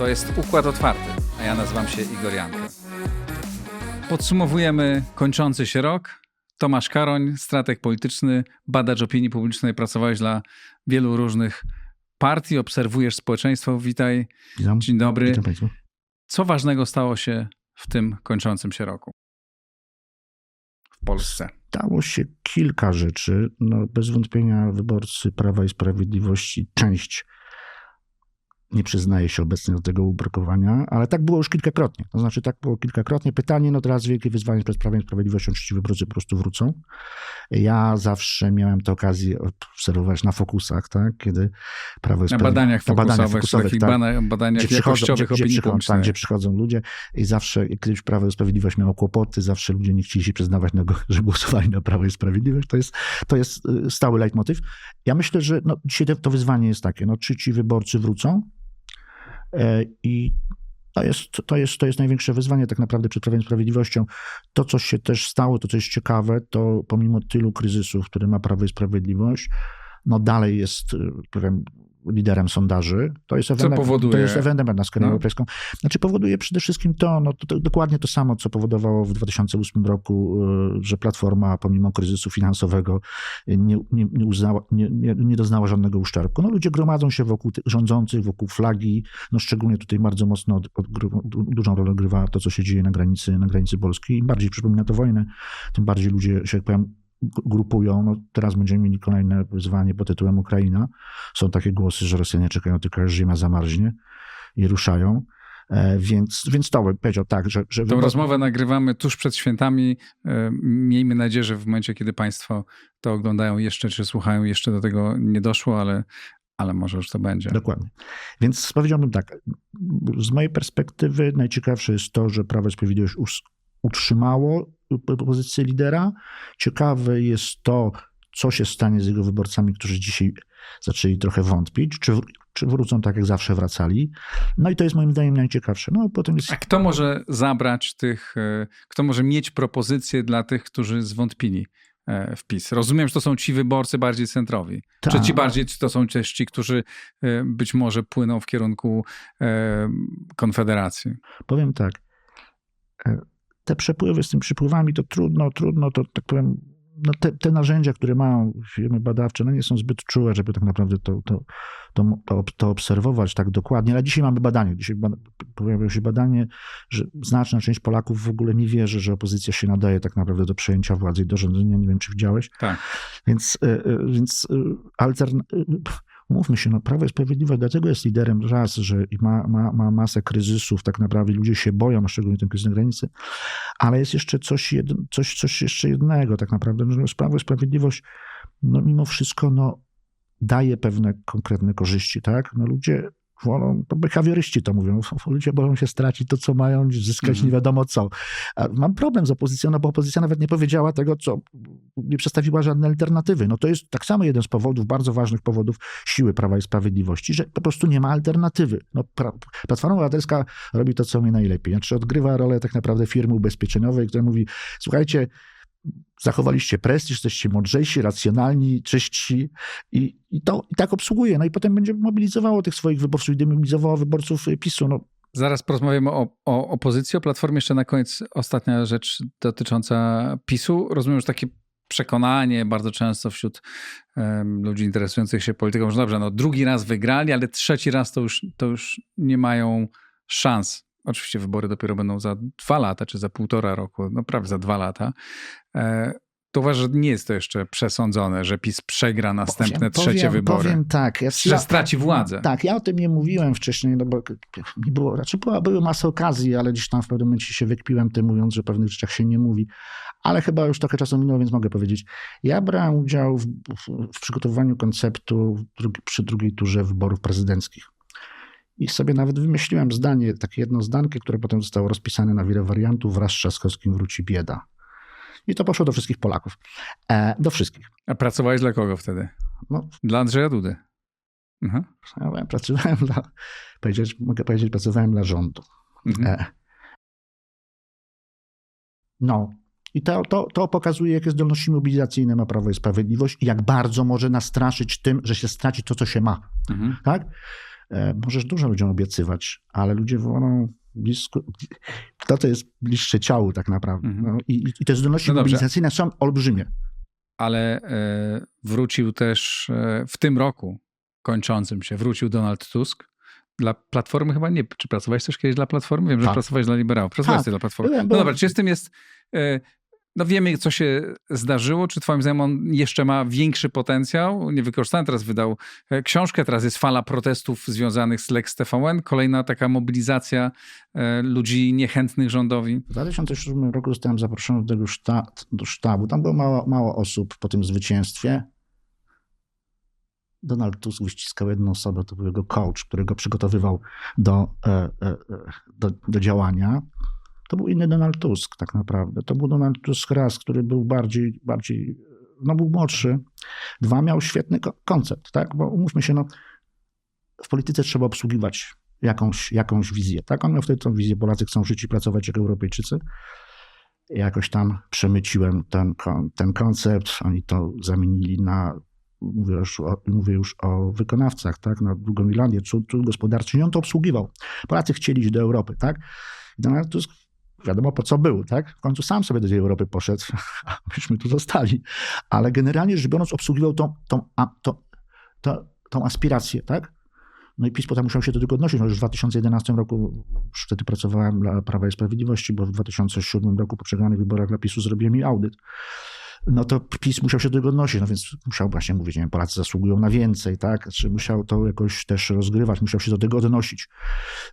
To jest Układ Otwarty, a ja nazywam się Igor Janko. Podsumowujemy kończący się rok. Tomasz Karoń, strateg polityczny, badacz opinii publicznej, pracowałeś dla wielu różnych partii, obserwujesz społeczeństwo. Witaj, Witam. dzień dobry. Witam Państwa. Co ważnego stało się w tym kończącym się roku w Polsce? Stało się kilka rzeczy. No, bez wątpienia wyborcy Prawa i Sprawiedliwości, część nie przyznaje się obecnie do tego ubrukowania, ale tak było już kilkakrotnie. To znaczy, tak było kilkakrotnie. Pytanie, no teraz wielkie wyzwanie przed Prawem i Sprawiedliwością, czy ci wyborcy po prostu wrócą. Ja zawsze miałem tę okazję obserwować na fokusach, tak, kiedy Prawo i Na badaniach na badaniach fokusowych, tak. badaniach gdzie jakościowych gdzie, gdzie, przychodzą, tak, gdzie przychodzą ludzie i zawsze, kiedyś Prawo i Sprawiedliwość miało kłopoty, zawsze ludzie nie chcieli się przyznawać, na że głosowali na Prawo i Sprawiedliwość. To jest, to jest y, stały leitmotiv. Ja myślę, że no, dzisiaj to, wyzwanie jest takie, no, czy ci wyborcy wrócą i to jest, to, jest, to jest największe wyzwanie tak naprawdę przed Prawem i Sprawiedliwością. To, co się też stało, to co jest ciekawe, to pomimo tylu kryzysów, które ma Prawo i Sprawiedliwość, no dalej jest, y, powiem, liderem sondaży. To jest ewenement, powoduje? To jest ewenement na skalę No. europejską. Znaczy powoduje przede wszystkim to, no, to, to dokładnie to samo, co powodowało w 2008 roku, y, że Platforma pomimo kryzysu finansowego nie, nie, nie, uznała, nie, nie, doznała żadnego uszczerbku. No, ludzie gromadzą się wokół rządzących, wokół flagi. No, szczególnie tutaj bardzo mocno od, odgrywa, dużą rolę odgrywa to, co się dzieje na granicy, na granicy Polski. Im bardziej przypomina to wojnę, tym bardziej ludzie się, jak powiem, grupują. No, teraz będziemy mieli kolejne wyzwanie pod tytułem Ukraina. Są takie głosy, że Rosjanie czekają tylko aż ziemia zamarznie i ruszają. E, więc, więc to bym powiedział tak, że... że Tą wybor- rozmowę nagrywamy tuż przed świętami. E, Miejmy nadzieję, że w momencie, kiedy Państwo to oglądają jeszcze, czy słuchają, jeszcze do tego nie doszło, ale, ale może już to będzie. Dokładnie. Więc powiedziałbym tak, z mojej perspektywy najciekawsze jest to, że Prawo i Sprawiedliwość utrzymało po- pozycję lidera. Ciekawe jest to, co się stanie z jego wyborcami, którzy dzisiaj zaczęli trochę wątpić, czy, czy wrócą tak, jak zawsze wracali. No i to jest moim zdaniem najciekawsze. No potem jest... A kto może zabrać tych, e, kto może mieć propozycje dla tych, którzy zwątpili e, w PiS? Rozumiem, że to są ci wyborcy bardziej centrowi. Czy Tak. ci bardziej, czy to są też ci, którzy e, być może płyną w kierunku Konfederacji? Powiem tak, te przepływy z tymi przypływami to trudno, trudno, to tak powiem, no te, te narzędzia, które mają firmy badawcze, no nie są zbyt czułe, żeby tak naprawdę to, to, to, to, obserwować tak dokładnie. Ale dzisiaj mamy badanie, dzisiaj bada- pojawiło się badanie, że znaczna część Polaków w ogóle nie wierzy, że opozycja się nadaje tak naprawdę do przejęcia władzy i do rządzenia. Nie wiem, czy widziałeś. Tak. Więc, y, y, więc y, altern... y, Umówmy się, no Prawo i Sprawiedliwość dlatego jest liderem raz, że ma, ma, ma masę kryzysów, tak naprawdę ludzie się boją, szczególnie ten kryzys na granicy, ale jest jeszcze coś, jed, coś, coś jeszcze jednego tak naprawdę, że Prawo i Sprawiedliwość no mimo wszystko no, daje pewne konkretne korzyści, tak? No ludzie wolą, to behawioryści to mówią, ludzie boją się stracić to, co mają, zyskać Mhm. nie wiadomo co. A mam problem z opozycją, no bo opozycja nawet nie powiedziała tego, co nie przedstawiła żadnej alternatywy. No to jest tak samo jeden z powodów, bardzo ważnych powodów siły Prawa i Sprawiedliwości, że po prostu nie ma alternatywy. No, pra, Platforma Obywatelska robi to, co umie najlepiej. Znaczy odgrywa rolę tak naprawdę firmy ubezpieczeniowej, która mówi, słuchajcie, zachowaliście prestiż, jesteście mądrzejsi, racjonalni, czyści i, i, to, i tak obsługuje. No i potem będzie mobilizowało tych swoich wyborców i demobilizowało wyborców y, PiSu. No, Zaraz porozmawiamy o, o opozycji, o Platformie. Jeszcze na koniec ostatnia rzecz dotycząca PiSu. Rozumiem, że takie przekonanie bardzo często wśród em, ludzi interesujących się polityką, że dobrze, no drugi raz wygrali, ale trzeci raz to już, to już nie mają szans. Oczywiście wybory dopiero będą za dwa lata, czy za półtora roku, no prawie za dwa lata. E, to uważasz, że nie jest to jeszcze przesądzone, że PiS przegra następne powiem, trzecie wybory? Powiem tak. Ja, że straci władzę. Tak, ja o tym nie mówiłem wcześniej, no bo nie było, raczej była, były masy okazji, ale gdzieś tam w pewnym momencie się wykpiłem tym, mówiąc, że o pewnych rzeczach się nie mówi. Ale chyba już trochę czasu minęło, więc mogę powiedzieć. Ja brałem udział w, w, w przygotowywaniu konceptu drugi, przy drugiej turze wyborów prezydenckich. I sobie nawet wymyśliłem zdanie, takie jedno zdankę, które potem zostało rozpisane na wiele wariantów. Wraz z Trzaskowskim wróci bieda. I to poszło do wszystkich Polaków. E, do wszystkich. A pracowałeś dla kogo wtedy? No, Dla Andrzeja Dudy. Mhm. ja pracowałem dla, powiedzieć, mogę powiedzieć, pracowałem dla rządu. Mhm. E. No. I to, to, to pokazuje, jakie zdolności mobilizacyjne ma Prawo i Sprawiedliwość i jak bardzo może nastraszyć tym, że się straci to, co się ma. Mhm. Tak? E, Możesz dużo ludziom obiecywać, ale ludzie wolą blisko, to, to jest bliższe ciału tak naprawdę. Mhm. No, i, I te zdolności No mobilizacyjne są olbrzymie. ale e, wrócił też e, w tym roku kończącym się, wrócił Donald Tusk. Dla Platformy chyba nie. Czy pracowałeś też kiedyś dla Platformy? Wiem, że Tak. pracowałeś dla Liberałów. Pracowałeś Tak. dla Platformy. Byłem, No dobra, czy z tym jest... e, No wiemy, co się zdarzyło. Czy twoim zdaniem on jeszcze ma większy potencjał? Niewykorzystany teraz wydał e, książkę. Teraz jest fala protestów związanych z Lex TVN. Kolejna taka mobilizacja e, ludzi niechętnych rządowi. W 2007 roku zostałem zaproszony do tego szta, do sztabu. Tam było mało, mało osób po tym zwycięstwie. Donald Tusk wyściskał jedną osobę, to był jego coach, który go przygotowywał do, e, do, do działania. To był inny Donald Tusk tak naprawdę. To był Donald Tusk raz, który był bardziej, bardziej no był młodszy. Dwa, miał świetny ko- koncept, tak? Bo umówmy się, no, w polityce trzeba obsługiwać jakąś, jakąś wizję, tak? On miał wtedy tą wizję, Polacy chcą żyć i pracować jak Europejczycy. Jakoś tam przemyciłem ten, ten koncept, oni to zamienili na, mówię już o, mówię już o wykonawcach, tak? Na drugą Irlandię, cud, cud gospodarczy i on to obsługiwał. Polacy chcieli iść do Europy, tak? Donald Tusk wiadomo po co był, tak? W końcu sam sobie do tej Europy poszedł, a myśmy tu zostali. Ale generalnie rzecz biorąc obsługiwał tą, tą, a, to, to, tą aspirację, tak? No i PiS potem musiał się do tego odnosić. No już w 2011 roku, wtedy pracowałem dla Prawa i Sprawiedliwości, bo w 2007 roku po przegranych wyborach dla PiSu zrobiłem mi audyt. No to PiS musiał się do tego odnosić, no więc musiał właśnie mówić, nie wiem, Polacy zasługują na więcej, tak? Czy musiał to jakoś też rozgrywać, musiał się do tego odnosić.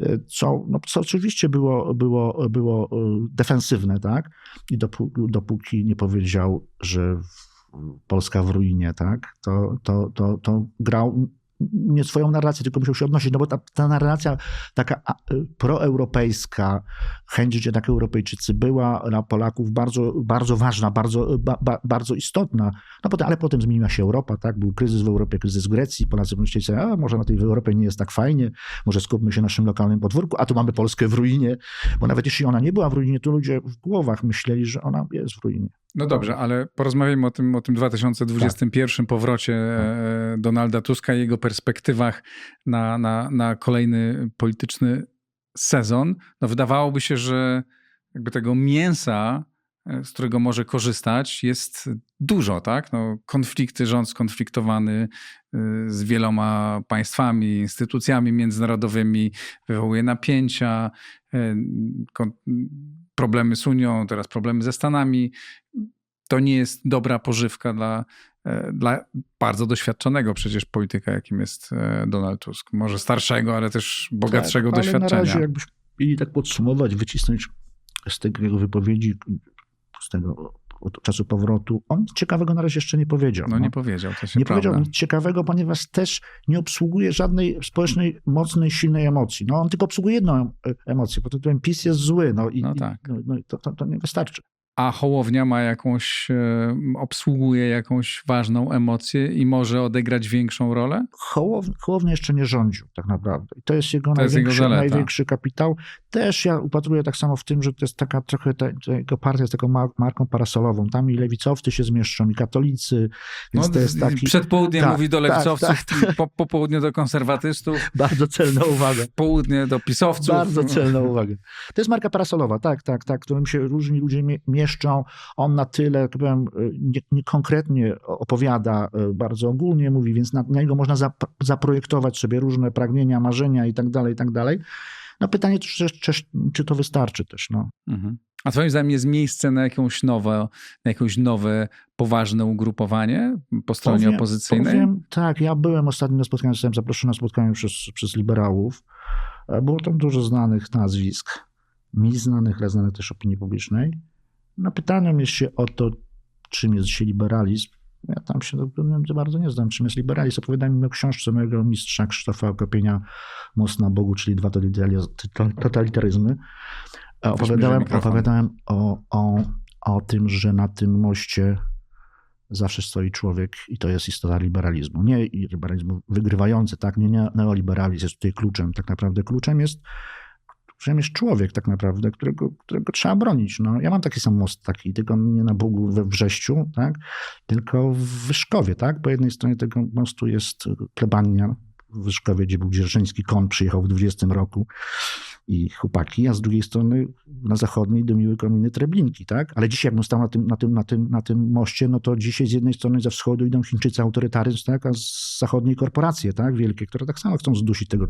E, Co, no, co oczywiście było, było, było e, defensywne, tak? I dopóki, dopóki nie powiedział, że Polska w ruinie, tak? To, to, to, to grał nie swoją narrację, tylko musiał się odnosić, no bo ta, ta narracja taka y, proeuropejska, chęć życia jak Europejczycy była dla Polaków bardzo, bardzo ważna, bardzo, ba, ba, bardzo istotna. No potem, ale potem zmieniła się Europa, tak? Był kryzys w Europie, kryzys w Grecji. Polacy myśleli sobie, a może na tej Europie nie jest tak fajnie, może skupmy się na naszym lokalnym podwórku, a tu mamy Polskę w ruinie, bo nawet jeśli ona nie była w ruinie, to ludzie w głowach myśleli, że ona jest w ruinie. No dobrze, ale porozmawiajmy o tym, o tym 2021 powrocie e, Donalda Tuska i jego perspektywach na, na, na kolejny polityczny sezon. No wydawałoby się, że jakby tego mięsa, e, z którego może korzystać, jest dużo, tak? No, konflikty, rząd skonfliktowany y, z wieloma państwami, instytucjami międzynarodowymi, wywołuje napięcia, e, problemy z Unią, teraz problemy ze Stanami to nie jest dobra pożywka dla, e, dla bardzo doświadczonego przecież polityka, jakim jest e, Donald Tusk. Może starszego, ale też bogatszego tak, ale doświadczenia. na razie jakbyśmy mieli tak podsumować, wycisnąć z tego jego wypowiedzi, z tego od czasu powrotu, on nic ciekawego na razie jeszcze nie powiedział. no nie powiedział, to się Nie prawda. powiedział nic ciekawego, ponieważ też nie obsługuje żadnej społecznej, mocnej, silnej emocji. No on tylko obsługuje jedną emocję, pod tytułem PiS jest zły, no i, No tak. no, no, i to, to, to nie wystarczy. A Hołownia ma jakąś, e, obsługuje jakąś ważną emocję i może odegrać większą rolę? Hołow, Hołownia jeszcze nie rządził tak naprawdę. I to jest jego, To jest jego największy, największy kapitał. Też ja upatruję tak samo w tym, że to jest taka trochę, ta, jego partia jest taką mar- marką parasolową. Tam i lewicowcy się zmieszczą, i katolicy, więc to jest taki Przed południem Tak, mówi do tak, lewicowców, tak, Po, po południu do konserwatystów, bardzo celna uwaga. w południe do pisowców. Bardzo celna uwaga. To jest marka parasolowa, tak, tak, tak, którym się różni ludzie mie- mieszczą. On na tyle, jak powiem, nie, nie konkretnie opowiada, e, bardzo ogólnie mówi, więc na, na niego można zap, zaprojektować sobie różne pragnienia, marzenia i tak dalej, i tak dalej. No pytanie, czy, czy, czy to wystarczy też, no. Mhm. A twoim zdaniem jest miejsce na jakąś nowe, na jakieś nowe, poważne ugrupowanie po stronie Powiem- opozycyjnej? Powiem, tak, ja byłem ostatnio na spotkaniu, zostałem zaproszony na spotkanie przez, przez liberałów. E, Było tam dużo znanych nazwisk, mi znanych, ale znanych też opinii publicznej. No pytano mnie się o to, czym jest dzisiaj liberalizm. Ja tam się bardzo nie znam, czym jest liberalizm. Opowiadałem im o książce mojego mistrza Krzysztofa Okopienia Most na Bogu, czyli dwa totalitaryz- totalitaryzmy. E, Opowiadałem, opowiadałem o, o, o tym, że na tym moście zawsze stoi człowiek i to jest istota liberalizmu. Nie liberalizmu wygrywający, tak? Nie, nie neoliberalizm jest tutaj kluczem. Tak naprawdę kluczem jest, kluczem jest człowiek tak naprawdę, którego, którego trzeba bronić. No, ja mam taki sam most taki, tylko nie na Bogu we Wrześciu, tak? tylko w Wyszkowie. Tak? Po jednej stronie tego mostu jest plebania w Wyszkowie, gdzie był dzierżyński kon, przyjechał w 20 roku i chłopaki, a z drugiej strony na zachodniej domiły kominy Treblinki, tak? Ale dzisiaj jakbym stał na tym, na tym, na tym, na tym moście, no to dzisiaj z jednej strony ze wschodu idą Chińczycy autorytaryzm, tak? A z zachodniej korporacje, tak? Wielkie, które tak samo chcą zdusić tego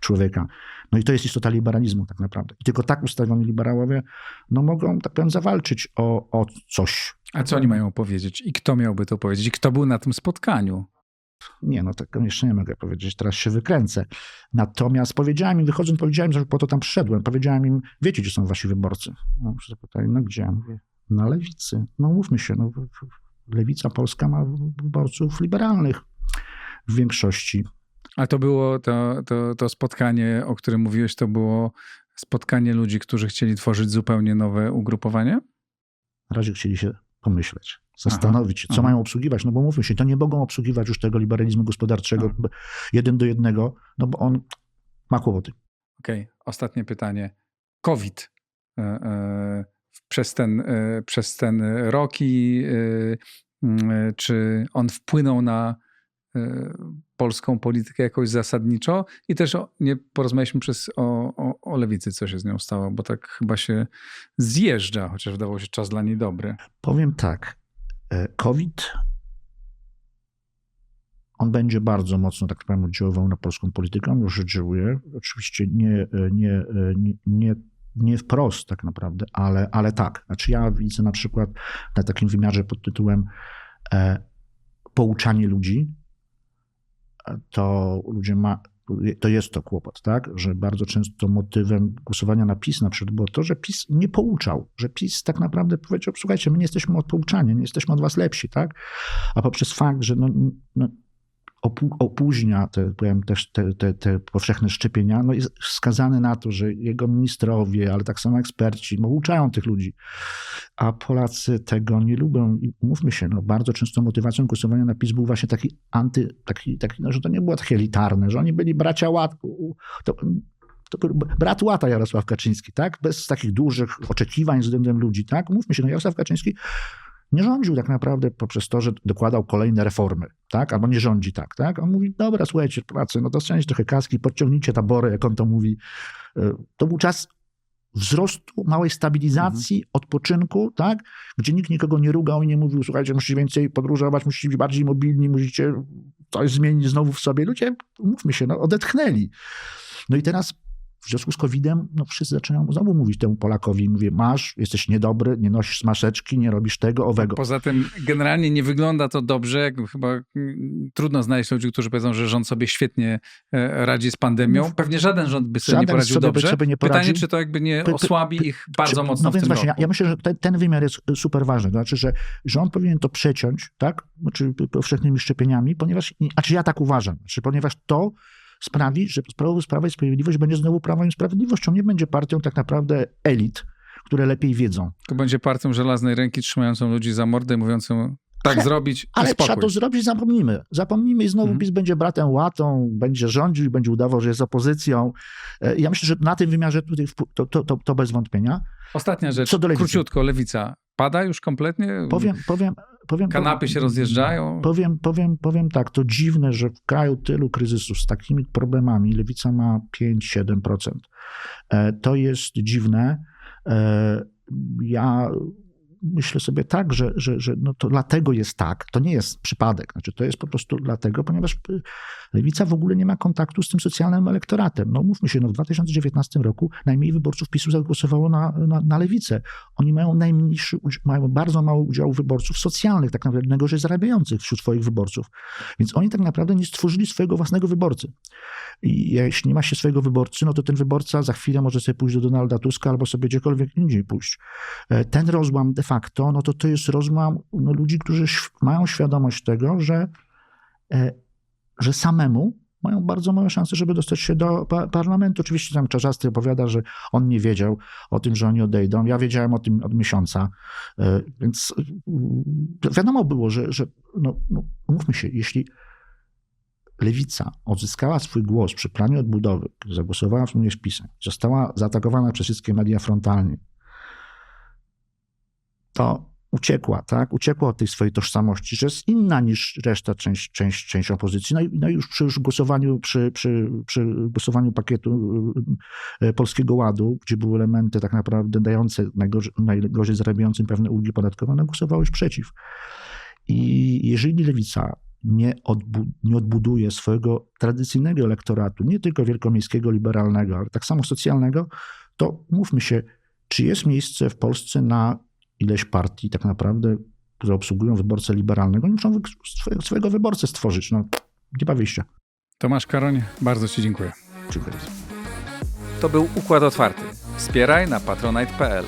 człowieka. No i to jest istota liberalizmu tak naprawdę. I tylko tak ustawioni liberałowie, no mogą, tak powiem, zawalczyć o, o coś. A co oni mają powiedzieć? I kto miałby to powiedzieć? I kto był na tym spotkaniu? Nie, no tego jeszcze nie mogę powiedzieć, teraz się wykręcę. Natomiast powiedziałem im, wychodząc, powiedziałem, że po to tam przyszedłem, powiedziałem im, wiecie, gdzie są wasi wyborcy? No, zapytali, no gdzie? Mówię, na lewicy. No mówmy się, no, lewica polska ma wyborców liberalnych w większości. A to było to, to, to spotkanie, o którym mówiłeś, to było spotkanie ludzi, którzy chcieli tworzyć zupełnie nowe ugrupowanie? Na razie chcieli się pomyśleć, zastanowić się, co aha. mają obsługiwać, no bo mówmy się, to nie mogą obsługiwać już tego liberalizmu gospodarczego b- jeden do jednego, no bo on ma kłopoty. Okej, ostatnie pytanie. COVID. E, e, Przez ten, e, przez ten rok i czy on wpłynął na polską politykę jakoś zasadniczo? I też o, nie porozmawialiśmy przez, o, o, o lewicy, co się z nią stało, bo tak chyba się zjeżdża, chociaż wydawał się czas dla niej dobry. Powiem tak, COVID, on będzie bardzo mocno, tak powiem, oddziaływał na polską politykę, on już oddziałuje, oczywiście nie, e, nie, e, nie, nie, nie wprost tak naprawdę, ale, ale tak. Znaczy ja widzę na przykład na takim wymiarze pod tytułem e, pouczanie ludzi, e, to ludzie ma, to jest to kłopot, tak? Że bardzo często motywem głosowania na PiS na przykład było to, że PiS nie pouczał, że PiS tak naprawdę powiedział, słuchajcie, my nie jesteśmy od pouczania, nie jesteśmy od was lepsi, tak? A poprzez fakt, że no, no, opóźnia te, powiem, też te, te, te powszechne szczepienia, no jest skazany na to, że jego ministrowie, ale tak samo eksperci pouczają tych ludzi. A Polacy tego nie lubią. I mówmy się, no, bardzo często motywacją głosowania na PiS był właśnie taki anty, taki, taki no, że to nie było takie elitarne, że oni byli bracia łatku. To, to brat łata Jarosław Kaczyński, tak? Bez takich dużych oczekiwań względem ludzi, tak? Mówmy się, no Jarosław Kaczyński nie rządził tak naprawdę poprzez to, że dokładał kolejne reformy, tak? Albo nie rządzi tak, tak? On mówi, dobra, słuchajcie, pracy, no dostańcie trochę kaski, podciągnijcie tabory, jak on to mówi. Y, To był czas wzrostu, małej stabilizacji, odpoczynku, tak? Gdzie nikt nikogo nie rugał i nie mówił, słuchajcie, musicie więcej podróżować, musicie być bardziej mobilni, musicie coś zmienić znowu w sobie. Ludzie, mówmy się, no, odetchnęli. No i teraz w związku z COVID-em, no wszyscy zaczynają znowu mówić temu Polakowi, mówię, masz, jesteś niedobry, nie nosisz maseczki, nie robisz tego, owego. Poza tym generalnie nie wygląda to dobrze. Chyba mm, trudno znaleźć ludzi, którzy powiedzą, że rząd sobie świetnie e, radzi z pandemią. Pewnie żaden rząd by sobie nie Żaden poradził sobie dobrze. sobie nie Pytanie, czy to jakby nie osłabi ich bardzo Czy- mocno No w więc właśnie, ja, ja myślę, że ten, ten wymiar jest super ważny. To znaczy, że rząd powinien to przeciąć, tak? Znaczy powszechnymi szczepieniami, ponieważ, a czy ja tak uważam, znaczy, ponieważ to sprawi, że Prawo, i Sprawiedliwość będzie znowu Prawem i Sprawiedliwością. Nie będzie partią tak naprawdę elit, które lepiej wiedzą. To będzie partią żelaznej ręki trzymającą ludzi za mordę mówiącą tak Ale- zrobić Ale spokój. trzeba to zrobić, zapomnijmy. Zapomnijmy i znowu Mhm. PiS będzie bratem łatą, będzie rządził i będzie udawał, że jest opozycją. E, Ja myślę, że na tym wymiarze tutaj to, to, to, to bez wątpienia. Ostatnia rzecz, Co do lewicy. króciutko, lewica. Pada już kompletnie? Powiem, powiem, powiem. Kanapy się rozjeżdżają? Powiem, powiem, powiem tak, to dziwne, że w kraju tylu kryzysów z takimi problemami lewica ma 5-7%. E, To jest dziwne. E, Ja myślę sobie tak, że, że, że no to dlatego jest tak. To nie jest przypadek. Znaczy, to jest po prostu dlatego, ponieważ y, lewica w ogóle nie ma kontaktu z tym socjalnym elektoratem. No mówmy się, no w 2019 roku najmniej wyborców PiSu zagłosowało na, na, na lewicę. Oni mają najmniejszy, mają bardzo mały udział wyborców socjalnych, tak naprawdę najgorzej zarabiających wśród swoich wyborców. Więc oni tak naprawdę nie stworzyli swojego własnego wyborcy. I jeśli nie ma się swojego wyborcy, no to ten wyborca za chwilę może sobie pójść do Donalda Tuska albo sobie gdziekolwiek indziej pójść. E, Ten rozłam de facto, no to to jest rozłam no, ludzi, którzy mają świadomość tego, że, e, że samemu mają bardzo małe szanse, żeby dostać się do pa- parlamentu. Oczywiście tam Czarzasty opowiada, że on nie wiedział o tym, że oni odejdą. Ja wiedziałem o tym od miesiąca. E, Więc e, wiadomo było, że, że no, no, mówmy się, jeśli Lewica odzyskała swój głos przy planie odbudowy, zagłosowała wspólnie z PiSem, została zaatakowana przez wszystkie media frontalnie, to uciekła, tak? Uciekła od tej swojej tożsamości, że jest inna niż reszta część, część, część opozycji. No i, no już przy już głosowaniu, przy, przy, przy głosowaniu pakietu e, Polskiego Ładu, gdzie były elementy tak naprawdę dające najgorzej, najgorzej zarabiającym pewne ulgi podatkowe, no głosowałeś przeciw. I jeżeli lewica nie, odbu- nie odbuduje swojego tradycyjnego elektoratu, nie tylko wielkomiejskiego, liberalnego, ale tak samo socjalnego, to mówmy się, czy jest miejsce w Polsce na ileś partii tak naprawdę, które obsługują wyborcę liberalnego, oni muszą swojego, wyborcę stworzyć. No, nie ma wyjścia. Tomasz Karoń, bardzo Ci dziękuję. Dziękuję bardzo. To był Układ Otwarty. Wspieraj na patronite.pl.